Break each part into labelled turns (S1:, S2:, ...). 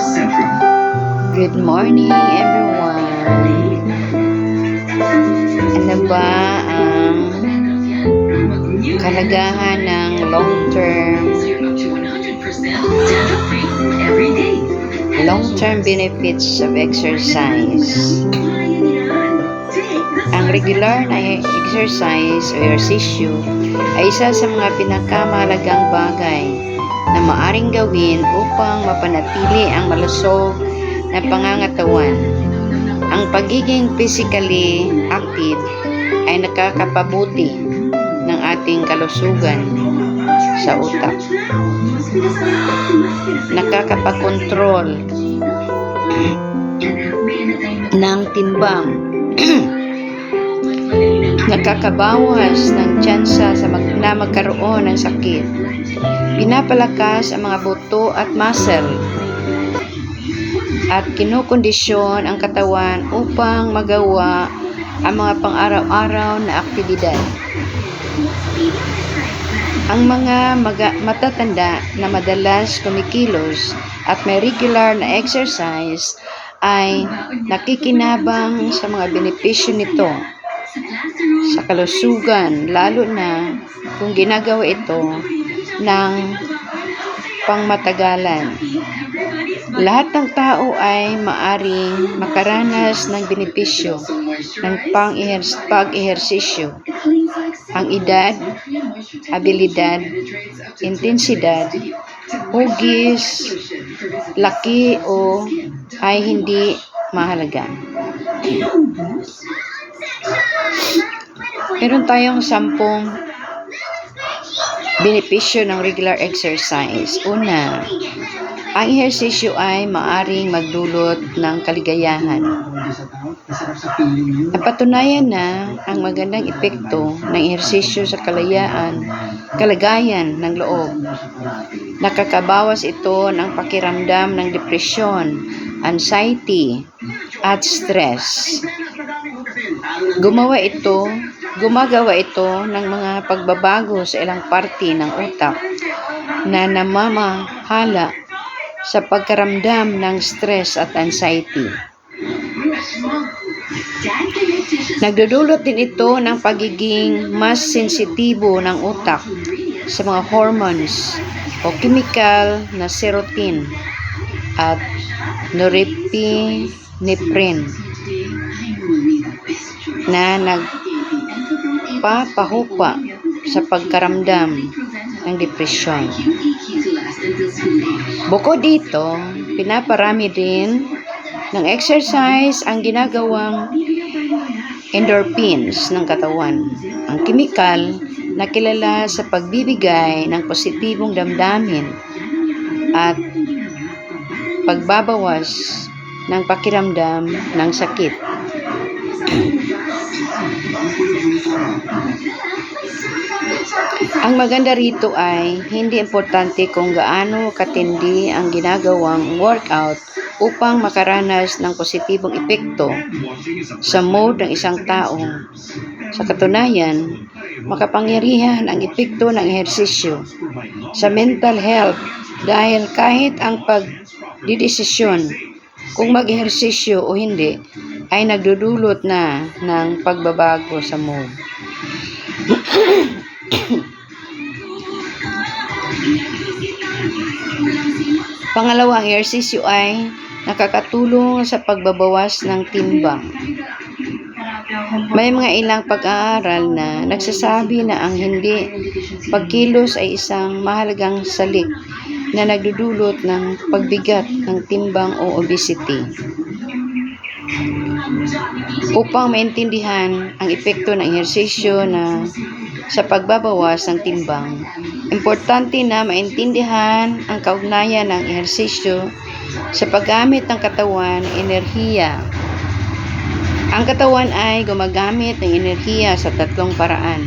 S1: Good morning everyone. Ano ba ang kalagahan ng long-term long-term benefits of exercise? Ang regular na exercise o ehersisyo ay isa sa mga pinakamahalagang bagay na maaring gawin upang mapanatili ang malusog na pangangatawan. Ang pagiging physically active ay nakakapabuti ng ating kalusugan sa utak. Nakakapag-control ng timbang. Nakakabawas ng tsansa sa mag na magkaroon ng sakit. Pinapalakas ang mga buto at muscle at kinukondisyon ang katawan upang magawa ang mga pang-araw-araw na aktibidad. Ang mga matatanda na madalas kumikilos at may regular na exercise ay nakikinabang sa mga benepisyo nito sa kalusugan, lalo na kung ginagawa ito ng pangmatagalan. Lahat ng tao ay maaring makaranas ng benepisyo ng pag-ehersisyo. Ang edad, abilidad, intensidad, hugis, laki o ay hindi mahalaga. Meron tayong sampung benepisyo ng regular exercise. Una, ang ehersisyo ay maaring magdulot ng kaligayahan. Napatunayan na ang magandang epekto ng ehersisyo sa kalayaan, kalagayan ng loob. Nakakabawas ito ng pakiramdam ng depresyon, anxiety, at stress. Gumawa ito, gumagawa ito ng mga pagbabago sa ilang parte ng utak na namamahala sa pagkaramdam ng stress at anxiety. Nagdudulot din ito ng pagiging mas sensitibo ng utak sa mga hormones o chemical na serotonin at norepinephrine na nagpapahupa sa pagkaramdam ng depresyon. Bukod dito, pinaparami din ng exercise ang ginagawang endorphins ng katawan. Ang kimikal na kilala sa pagbibigay ng positibong damdamin at pagbabawas ng pakiramdam ng sakit. Ang maganda rito ay hindi importante kung gaano katindi ang ginagawang workout upang makaranas ng positibong epekto sa mood ng isang tao. Sa katunayan, makapangyarihan ang epekto ng ehersisyo sa mental health dahil kahit ang pagdidesisyon kung mag-ehersisyo o hindi ay nagdudulot na ng pagbabago sa mood. Pangalawa, ang ay nakakatulong sa pagbabawas ng timbang. May mga ilang pag-aaral na nagsasabi na ang hindi pagkilos ay isang mahalagang salik na nagdudulot ng pagbigat ng timbang o obesity. Upang maintindihan ang epekto ng ehersisyo na sa pagbabawas ng timbang, importante na maintindihan ang kaugnayan ng ehersisyo sa paggamit ng katawan ng enerhiya. Ang katawan ay gumagamit ng enerhiya sa tatlong paraan.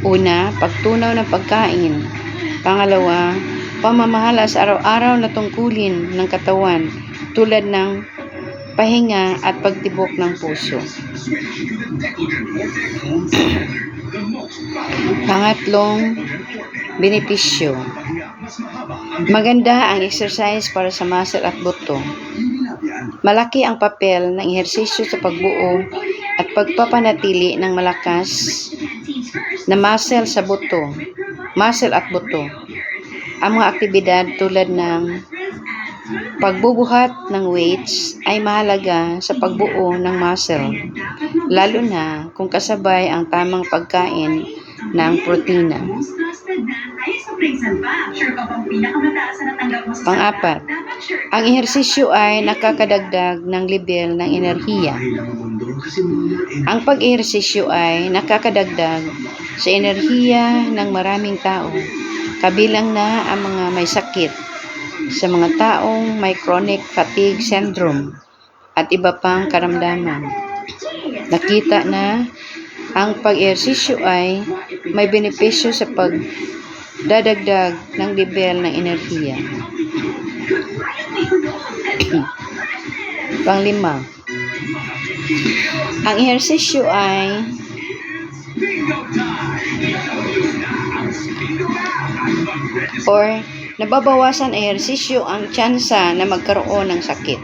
S1: Una, pagtunaw ng pagkain. Pangalawa, pamamahala sa araw-araw na tungkulin ng katawan tulad ng pahinga at pagtibok ng puso. Pangatlong benepisyo. Maganda ang exercise para sa muscle at buto. Malaki ang papel ng ehersisyo sa pagbuo at pagpapanatili ng malakas na muscle sa buto, muscle at buto. Ang mga aktibidad tulad ng pagbubuhat ng weights ay mahalaga sa pagbuo ng muscle, lalo na kung kasabay ang tamang pagkain ng protina. Pang-apat, ang ehersisyo ay nakakadagdag ng level ng enerhiya. Ang pag-ehersisyo ay nakakadagdag sa enerhiya ng maraming tao, kabilang na ang mga may sakit, sa mga taong may chronic fatigue syndrome at iba pang karamdaman. Nakita na ang pag-ehersisyo ay may benepisyo sa pagdadagdag ng level ng enerhiya. Panglima, ang ehersisyo ay or nababawasan ehersisyo ang tsansa na magkaroon ng sakit.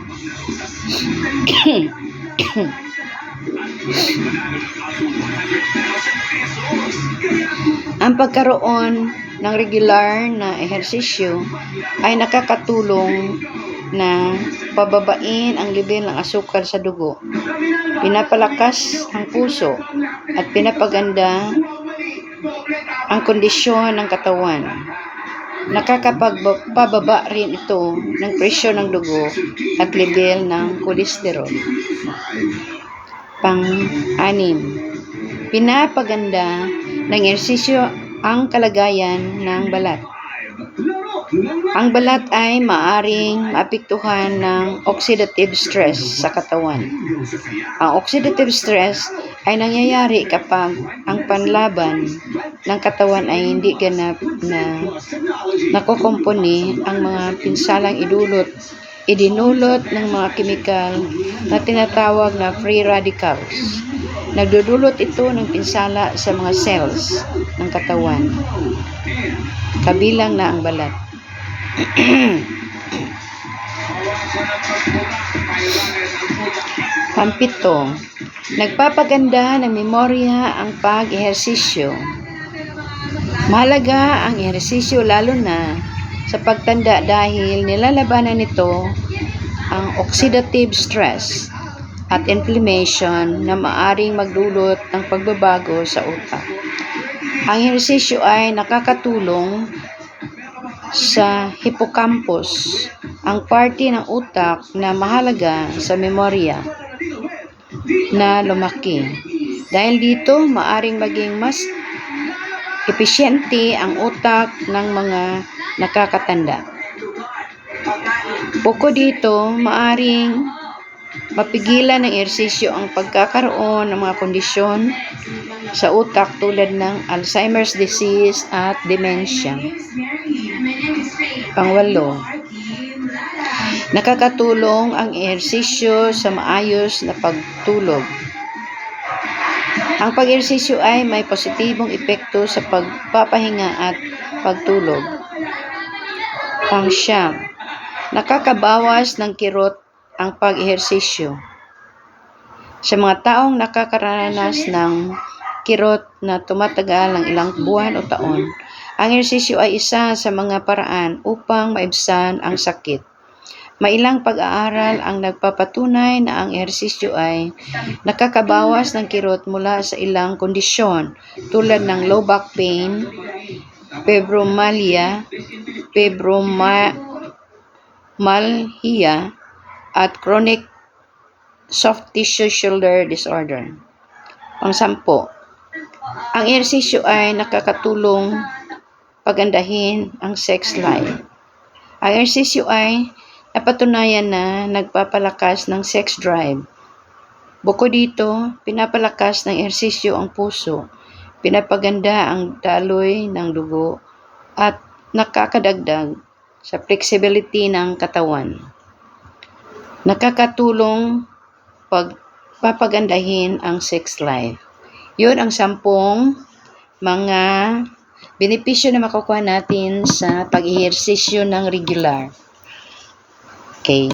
S1: ang pagkaroon ng regular na ehersisyo ay nakakatulong na pababain ang level ng asukal sa dugo. Pinapalakas ang puso at pinapaganda ang kondisyon ng katawan. Nakakapagpababa rin ito ng presyo ng dugo at level ng kolesterol. Pang-anim, pinapaganda ng ehersisyo ang kalagayan ng balat. Ang balat ay maaring maapektuhan ng oxidative stress sa katawan. Ang oxidative stress ay nangyayari kapag ang panlaban ng katawan ay hindi ganap na nakokompone ang mga pinsalang idulot idinulot ng mga kemikal na tinatawag na free radicals. Nagdudulot ito ng pinsala sa mga cells ng katawan. Kabilang na ang balat. Pampito, nagpapaganda ng memorya ang pag-ehersisyo. Mahalaga ang ehersisyo lalo na sa pagtanda dahil nilalabanan nito ang oxidative stress at inflammation na maaring magdulot ng pagbabago sa utak. Ang ehersisyo ay nakakatulong sa hippocampus, ang parte ng utak na mahalaga sa memorya na lumaki. Dahil dito, maaring maging mas epesyente ang utak ng mga nakakatanda. Bukod dito, maaring mapigilan ng ehersisyo ang pagkakaroon ng mga kondisyon sa utak tulad ng Alzheimer's disease at dementia. Pangwalo, nakakatulong ang ehersisyo sa maayos na pagtulog. Ang pag-ehersisyo ay may positibong epekto sa pagpapahinga at pagtulog. Pangsyam, nakakabawas ng kirot ang pag-ehersisyo. Sa mga taong nakakaranas ng kirot na tumatagal ng ilang buwan o taon, ang ehersisyo ay isa sa mga paraan upang maibsan ang sakit. Mailang pag-aaral ang nagpapatunay na ang ehersisyo ay nakakabawas ng kirot mula sa ilang kondisyon tulad ng low back pain, fibromalia, fibromyalgia, at chronic soft tissue shoulder disorder. Pangsampo, ang ehersisyo ay nakakatulong pagandahin ang sex life. Ang ehersisyo ay napatunayan na nagpapalakas ng sex drive. Bukod dito, pinapalakas ng ehersisyo ang puso, pinapaganda ang daloy ng dugo, at nakakadagdag sa flexibility ng katawan. Nakakatulong pagpapagandahin ang sex life. Yun ang sampung mga benepisyo na makukuha natin sa pag-ehersisyo ng regular. Okay.